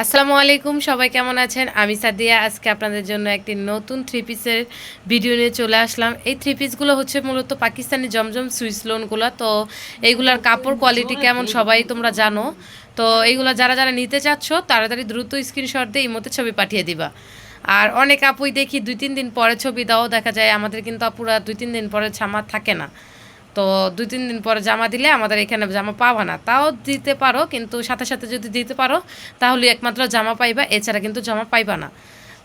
আসসালামু আলাইকুম, সবাই কেমন আছেন? আমি সাদিয়া, আজকে আপনাদের জন্য একটি নতুন থ্রি পিসের ভিডিও নিয়ে চলে আসলাম। এই থ্রি পিসগুলো হচ্ছে মূলত পাকিস্তানি জমজম সুইস লোনগুলো তো এইগুলার কাপড় কোয়ালিটি কেমন সবাই তোমরা জানো? তো এইগুলো যারা যারা নিতে চাচ্ছ, তাড়াতাড়ি দ্রুত স্ক্রিনশট দিয়ে এই মতো ছবি পাঠিয়ে দিবা। আর অনেক আপুই দেখি, দুই তিন দিন পরে ছবি দাও, দেখা যায় আমাদের কিন্তু আপুরা দুই তিন দিন পরে ছামা থাকে না। তো দুই তিন দিন পরে জামা দিলে আমাদের এখানে জামা পাবা না। তাও দিতে পারো, কিন্তু সাথে সাথে যদি দিতে পারো, তাহলে একমাত্র জামা পাইবা, এছাড়া কিন্তু জামা পাইবা না।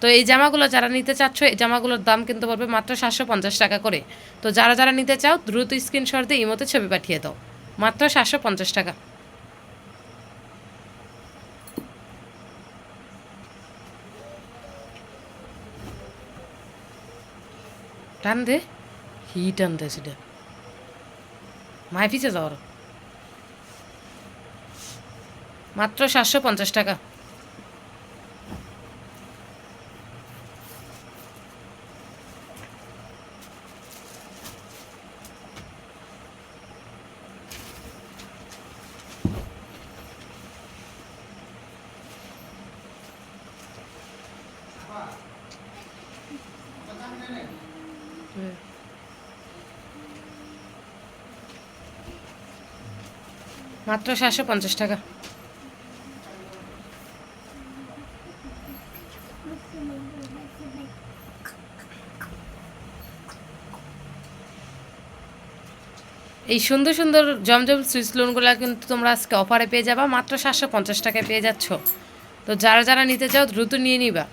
তো এই জামাগুলো যারা নিতে চাচ্ছ, এই জামাগুলোর দাম কিন্তু পড়বে মাত্র সাতশো পঞ্চাশ টাকা করে। তো যারা যারা নিতে চাও, দ্রুত স্ক্রিনশট দিয়ে ইমোতে ছবি পাঠিয়ে দাও। মাত্র সাতশো পঞ্চাশ টাকা। টান দে। হি টান দে সেটা মায় পিছে যাওয়ার মাত্র সাতশো পঞ্চাশ টাকা। মাত্র সাতশো পঞ্চাশ টাকা। এই সুন্দর সুন্দর জমজম সুইচ লোনগুলো কিন্তু তোমরা আজকে অফারে পেয়ে যাবা। মাত্র সাতশো পঞ্চাশ টাকায় পেয়ে যাচ্ছ। তো যারা যারা নিতে চাও, দ্রুত নিয়ে নিবা।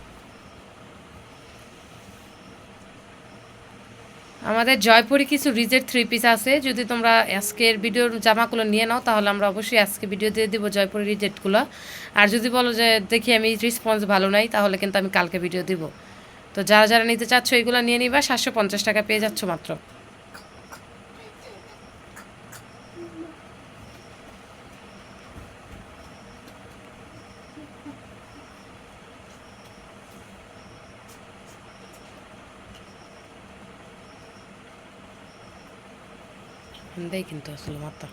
আমাদের জয়পুরে কিছু রিজের থ্রি পিস আছে। যদি তোমরা আজকের ভিডিওর জামাগুলো নিয়ে নাও, তাহলে আমরা অবশ্যই আজকে ভিডিও দিয়ে দেবো জয়পুরের রিজেটগুলো আর যদি বলো যে, দেখি আমি রেসপন্স ভালো নাই, তাহলে কিন্তু আমি কালকে ভিডিও দিব। তো যারা যারা নিতে চাচ্ছ এইগুলো নিয়ে নিবা। সাতশো পঞ্চাশ টাকা পেয়ে যাচ্ছ মাত্র। দেই কিন্তু আসলে মাত্রা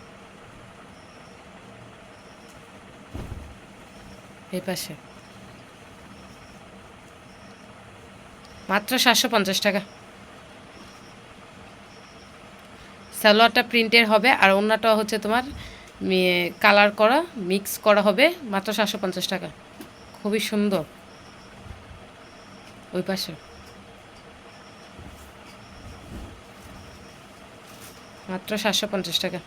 এই পাশে মাত্র সাতশো পঞ্চাশ টাকা। সালোয়ারটা প্রিন্টের হবে আর অন্যটা হচ্ছে তোমার কালার করা মিক্স করা হবে মাত্র সাতশো পঞ্চাশ টাকা। খুবই সুন্দর। ওই পাশে। মাত্র সাতশো পঞ্চাশ টাকা।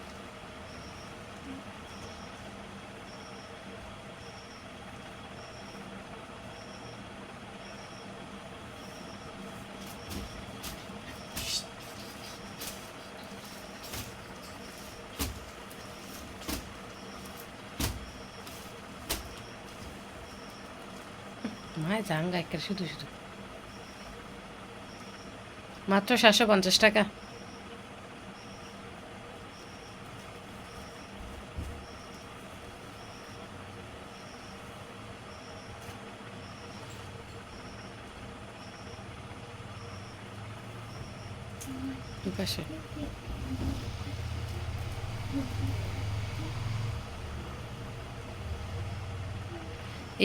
মায় জাঙ্গা একটা শুধু শুধু। মাত্র সাতশো পঞ্চাশ টাকা।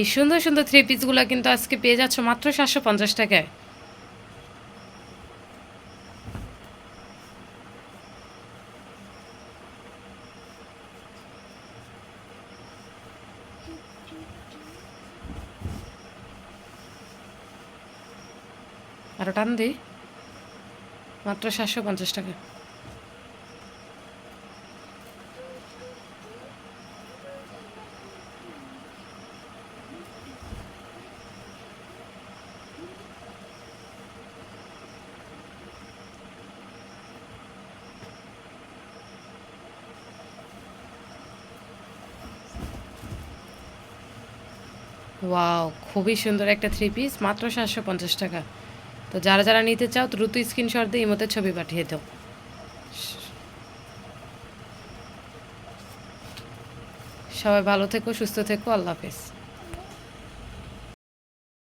এই সুন্দর সুন্দর থ্রি পিসগুলো কিন্তু আজকে পেয়ে যাচ্ছ মাত্র সাতশো পঞ্চাশ টাকায়। আরও টান দিই মাত্র সাতশো পঞ্চাশ টাকা। ওয়াও খুবই সুন্দর একটা থ্রি পিস মাত্র সাতশো পঞ্চাশ টাকা। তো যারা যারা নিতে চাও, দ্রুত স্ক্রিনশট দিয়ে ইমোতে ছবি পাঠিয়ে দাও। সবাই ভালো থেকো, সুস্থ থেকো, আল্লাহ হাফেজ।